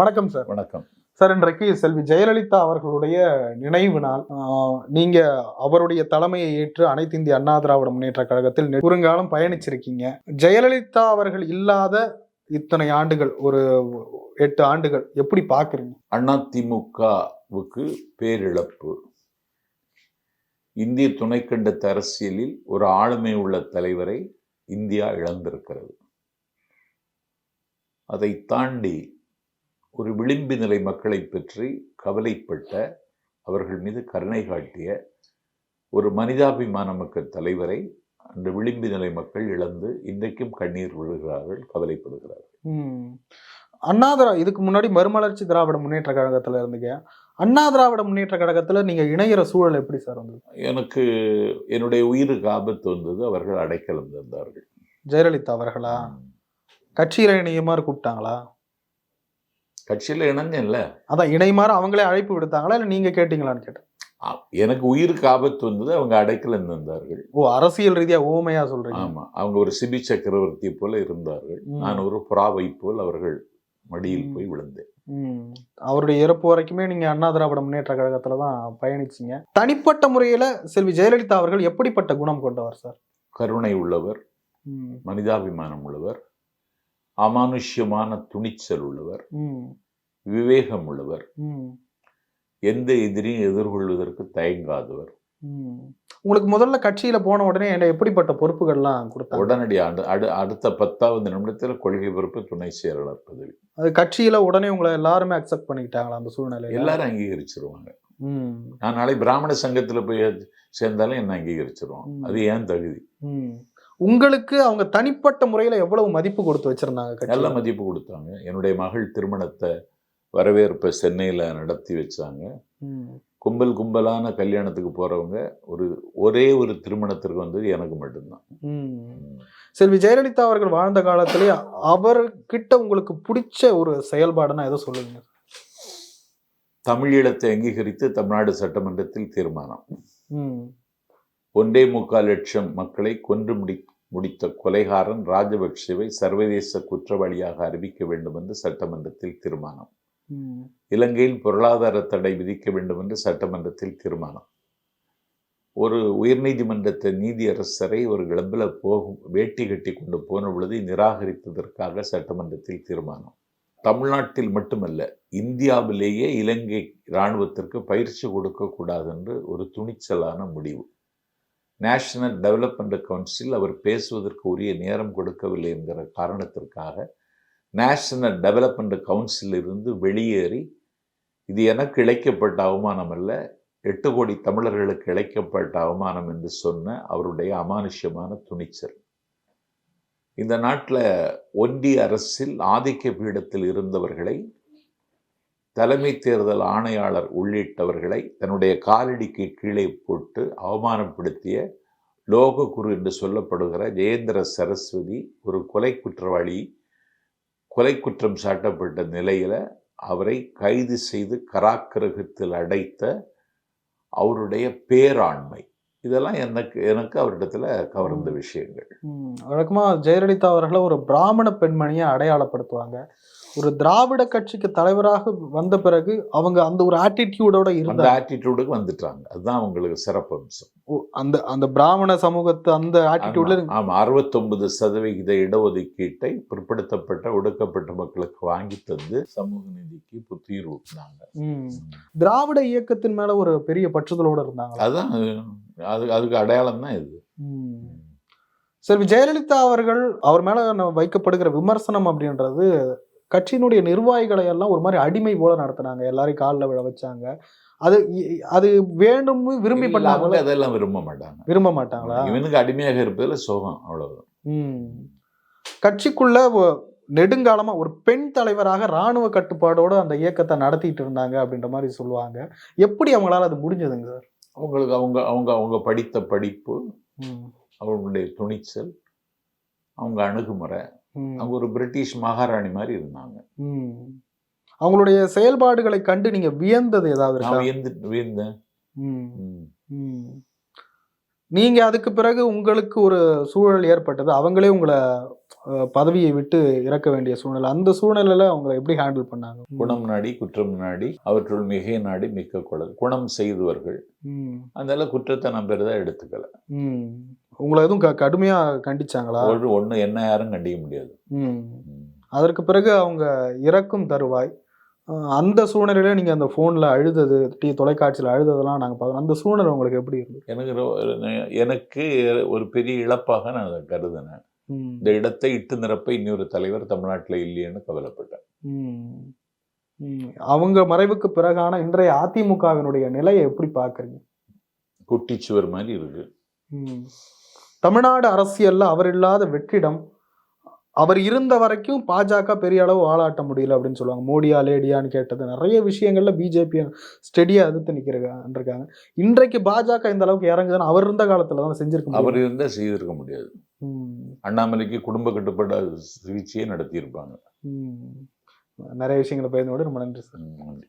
வணக்கம் சார் வணக்கம். சார் இன்றைக்கு செல்வி ஜெயலலிதா அவர்களுடைய நினைவு நாள். நீங்க அவருடைய தலைமையை ஏற்று அனைத்து இந்திய அண்ணா திராவிட முன்னேற்ற கழகத்தில் குறுங்காலம் பயணிச்சிருக்கீங்க. ஜெயலலிதா அவர்கள் இல்லாத இத்தனை ஆண்டுகள் ஒரு எட்டு ஆண்டுகள் எப்படி பாக்குறீங்க அதிமுகவுக்கு பேரிழப்பு. இந்திய துணைக்கண்டத்து அரசியலில் ஒரு ஆளுமை உள்ள தலைவரை இந்தியா இழந்திருக்கிறது. அதை தாண்டி ஒரு விளிம்பு நிலை மக்களை பற்றி கவலைப்பட்ட அவர்கள் மீது கருணை காட்டிய ஒரு மனிதாபிமான மக்கள் தலைவரை அந்த விளிம்பு நிலை மக்கள் இழந்து இன்றைக்கும் கண்ணீர் விழுகிறார்கள் கவலைப்படுகிறார்கள். ம். அண்ணா திரா இதுக்கு முன்னாடி மறுமலர்ச்சி திராவிட முன்னேற்ற கழகத்துல இருந்தீங்க. அண்ணா திராவிட முன்னேற்ற கழகத்துல நீங்க இணையிற சூழல் எப்படி சார் வந்தது? எனக்கு என்னுடைய உயிருக்கு ஆபத்து வந்தது அவர்கள் அடைக்கலம் தந்தார்கள். ஜெயலலிதா அவர்களா? கட்சியில இணையமாறு கூப்பிட்டாங்களா? கட்சியில் இணைஞ்சேன்ல. அதான் இணைமாறு அவங்களே அழைப்பு விடுத்தாங்களா? இல்ல நீங்க கேட்டீங்களான்னு கேட்டேன். எனக்கு உயிருக்கு ஆபத்து வந்தது அவங்க அடைக்கலம் தந்தார்கள் ஓ அரசியல் ரீதியா ஓமையா சொல்றீங்க. ஆமா அவங்க ஒரு சிபி சக்கரவர்த்தி போல இருந்தார்கள். நான் ஒரு புறாவை போல் அவர்கள் மடியில். போய் விழுந்தேன். அவருடைய இறப்பு வரைக்குமே நீங்க அண்ணா திராவிட முன்னேற்ற கழகத்துல தான் பயணிச்சீங்க. தனிப்பட்ட முறையில செல்வி ஜெயலலிதா அவர்கள் எப்படிப்பட்ட குணம் கொண்டவர் சார்? கருணை உள்ளவர். மனிதாபிமானம் உள்ளவர் அமானுஷ்யமான துணிச்சல் உள்ளவர். விவேகம் உள்ளவர். எந்த எதிரியும் எதிர்கொள்வதற்கு தயங்காதவர். உங்களுக்கு முதல்ல கட்சியில போன உடனே என்ன எப்படிப்பட்ட பொறுப்புகள்லாம் கொடுத்தாங்க உடனடி ஆண்டு அடு அடுத்த பத்தாவது நிமிடத்தில் கொள்கை பொறுப்பு துணை செயலாளர் பதவி அது கட்சியில உடனே உங்களை எல்லாருமே அக்செப்ட் பண்ணிக்கிட்டாங்களா அந்த சூழ்நிலையில எல்லாரும் அங்கீகரிச்சிருவாங்க. நான் நாளை பிராமண சங்கத்துல போய் சேர்ந்தாலும் என்ன அங்கீகரிச்சிருவான் ம். அது ஏன் தகுதி. உங்களுக்கு அவங்க தனிப்பட்ட முறையில எவ்வளவு மதிப்பு கொடுத்து வச்சிருந்தாங்க நல்ல? மதிப்பு கொடுத்தாங்க என்னுடைய மகள் திருமணத்தை வரவேற்பை சென்னையில் நடத்தி வச்சாங்க. கும்பல் கும்பலான கல்யாணத்துக்கு போறவங்க ஒரு ஒரே ஒரு திருமணத்திற்கு வந்தது எனக்கு மட்டும்தான். செல்வி ஜெயலலிதா அவர்கள் வாழ்ந்த காலத்திலே அவர்கிட்ட உங்களுக்கு பிடிச்ச ஒரு செயல்பாடுனா எதை சொல்லுங்க தமிழீழத்தை அங்கீகரித்து தமிழ்நாடு சட்டமன்றத்தில் தீர்மானம். ஒன்றே முக்கால் லட்சம் மக்களை கொன்று முடி முடித்த கொலைகாரன் ராஜபக்சேவை சர்வதேச குற்றவாளியாக அறிவிக்க வேண்டும் என்று சட்டமன்றத்தில் தீர்மானம். இலங்கையில் பொருளாதார தடை விதிக்க வேண்டும் என்று சட்டமன்றத்தில் தீர்மானம். ஒரு உயர்நீதிமன்றத்தை நீதியரசரை ஒரு கிளம்பில் போகும் வேட்டி கட்டி கொண்டு போன பொழுது நிராகரித்ததற்காக சட்டமன்றத்தில் தீர்மானம். தமிழ்நாட்டில் மட்டுமல்ல இந்தியாவிலேயே இலங்கை இராணுவத்திற்கு பயிற்சி கொடுக்கக்கூடாது என்று ஒரு துணிச்சலான முடிவு. நேஷனல் டெவலப்மெண்ட் கவுன்சில் அவர் பேசுவதற்கு உரிய நேரம் கொடுக்கவில்லை என்கிற காரணத்திற்காக நேஷனல் டெவலப்மெண்ட் கவுன்சில் இருந்து வெளியேறி இது எனக்கு இழைக்கப்பட்ட அவமானம் அல்ல எட்டு கோடி தமிழர்களுக்கு இழைக்கப்பட்ட அவமானம் என்று சொன்ன அவருடைய அமானுஷ்யமான துணிச்சல். இந்த நாட்டில் ஒன்றிய அரசில் ஆதிக்க பீடத்தில் இருந்தவர்களை தலைமை தேர்தல் ஆணையாளர் உள்ளிட்டவர்களை தன்னுடைய காலடிக்கு கீழே போட்டு அவமானப்படுத்திய லோககுரு என்று சொல்லப்படுகிற ஜெயேந்திர சரஸ்வதி ஒரு கொலை குற்றவாளி கொலை குற்றம் சாட்டப்பட்ட நிலையில அவரை கைது செய்து கராக்கிரகத்தில் அடைத்த அவருடைய பேராண்மை. இதெல்லாம் எனக்கு எனக்கு அவரிடத்துல கவர்ந்த விஷயங்கள். ம். வழக்கமா ஜெயலலிதா அவர்களை ஒரு பிராமண பெண்மணியை அடையாளப்படுத்துவாங்க. ஒரு திராவிட கட்சிக்கு தலைவராக வந்த பிறகு அவங்க அந்த ஒரு ஆட்டிடியூடோட இருந்தாங்க. ஆட்டிடியூடுக்கு வந்துட்டாங்க. அதுதான் அவங்களுக்கு சிறப்பு அம்சம். அந்த அந்த பிராமண சமூகத்து அந்த ஆட்டிடியூட்ல ஆமா, ஆமா. அறுபத்தொன்பது சதவிகித இடஒதுக்கீட்டை பிற்படுத்தப்பட்ட ஒடுக்கப்பட்ட மக்களுக்கு வாங்கி தந்து சமூக நீதிக்கு புத்துயிர் ஊட்டினாங்க. திராவிட இயக்கத்தின் மேல ஒரு பெரிய பற்றுதலோட இருந்தாங்க. அதுதான் அது அதுக்கு அடையாளம் தான் இது. செல்வி ஜெயலலிதா அவர்கள் அவர் மேல வைக்கப்படுகிற விமர்சனம் அப்படின்றது கட்சியினுடைய நிர்வாகிகளை எல்லாம் ஒரு மாதிரி அடிமை போல நடத்துனாங்க. எல்லாரையும் காலில் விழ வச்சாங்க. அது அது வேண்டும் விரும்பி பண்ணாங்களா? அதெல்லாம் விரும்ப மாட்டாங்க. விரும்ப மாட்டாங்களா? இவனுக்கு அடிமையாக இருப்பதுல சோகம் அவ்வளவுதான். ம். கட்சிக்குள்ள நெடுங்காலமா ஒரு பெண் தலைவராக ராணுவ கட்டுப்பாடோட அந்த இயக்கத்தை நடத்திட்டு இருந்தாங்க அப்படின்ற மாதிரி சொல்லுவாங்க. எப்படி அவங்களால அது முடிஞ்சதுங்க? சார் அவங்களுக்கு அவங்க அவங்க அவங்க படித்த படிப்பு. அவங்களுடைய துணிச்சல் அவங்க அணுகுமுறை. அவங்க ஒரு பிரிட்டிஷ் மகாராணி மாதிரி இருந்தாங்க. அவங்களுடைய செயல்பாடுகளை கண்டு நீங்க வியந்தது ஏதாவது வியந்து வியந்தேன். ம். ம். ம். நீங்க அதுக்கு பிறகு உங்களுக்கு ஒரு சூழல் ஏற்பட்டது அவங்களே உங்களை பதவியை விட்டு இறக்க வேண்டிய சூழ்நிலை அந்த சூழ்நிலையில அவங்களை எப்படி ஹேண்டில் பண்ணாங்க குணம் நாடி குற்றம் நாடி அவற்றுள் மிகை நாடி மிக்க குழல் குணம் செய்தவர்கள் அதனால குற்றத்தை நான் பெரிதா எடுத்துக்கல. உங்களை எதுவும் கடுமையா கண்டிச்சாங்களா ஒண்ணு என்ன யாரும் கண்டிக்க முடியாது. அதற்கு பிறகு அவங்க இறக்கும் தருவாய் அந்த சூழ்நிலையில நீங்க அந்த போன்ல அழுதது டி தொலைக்காட்சியில அழுததெல்லாம் நாங்க பார்த்தோம். அந்த சூழ்நிலை உங்களுக்கு எப்படி இருந்தது? எனக்கு எனக்கு ஒரு பெரிய இழப்பாக நான் அதை கருதினேன். இந்த இடத்தை இட்டு நிரப்ப இன்னொரு தலைவர் தமிழ்நாட்டில் இல்லையேன்னு கவலைப்பட்டேன். அவங்க மறைவுக்கு பிறகான இன்றைய அதிமுகவினுடைய நிலையை எப்படி பாக்குறீங்க குட்டிச்சுவர் மாதிரி இருக்கு. தமிழ்நாடு அரசியல்ல அவர் இல்லாத வெற்றிடம் அவர் இருந்த வரைக்கும் பாஜக பெரிய அளவு வாலாட்ட முடியல அப்படின்னு சொல்லுவாங்க. மோடியா லேடியான்னு கேட்டது நிறைய விஷயங்கள்ல பிஜேபி ஸ்டெடியா எதிர்த்து நிக்கிறாங்க இன்றைக்கு பாஜக இந்த அளவுக்கு இறங்குதுன்னு அவர் இருந்த காலத்துல தான் செஞ்சிருக்க அவர் இருந்தால் செய்திருக்க முடியாது. அண்ணாமலைக்கு குடும்ப கட்டுப்பாடு சிகிச்சையே நடத்தியிருப்பாங்க. நிறைய விஷயங்களை பயந்தோடு ரொம்ப நன்றி சார். நன்றி.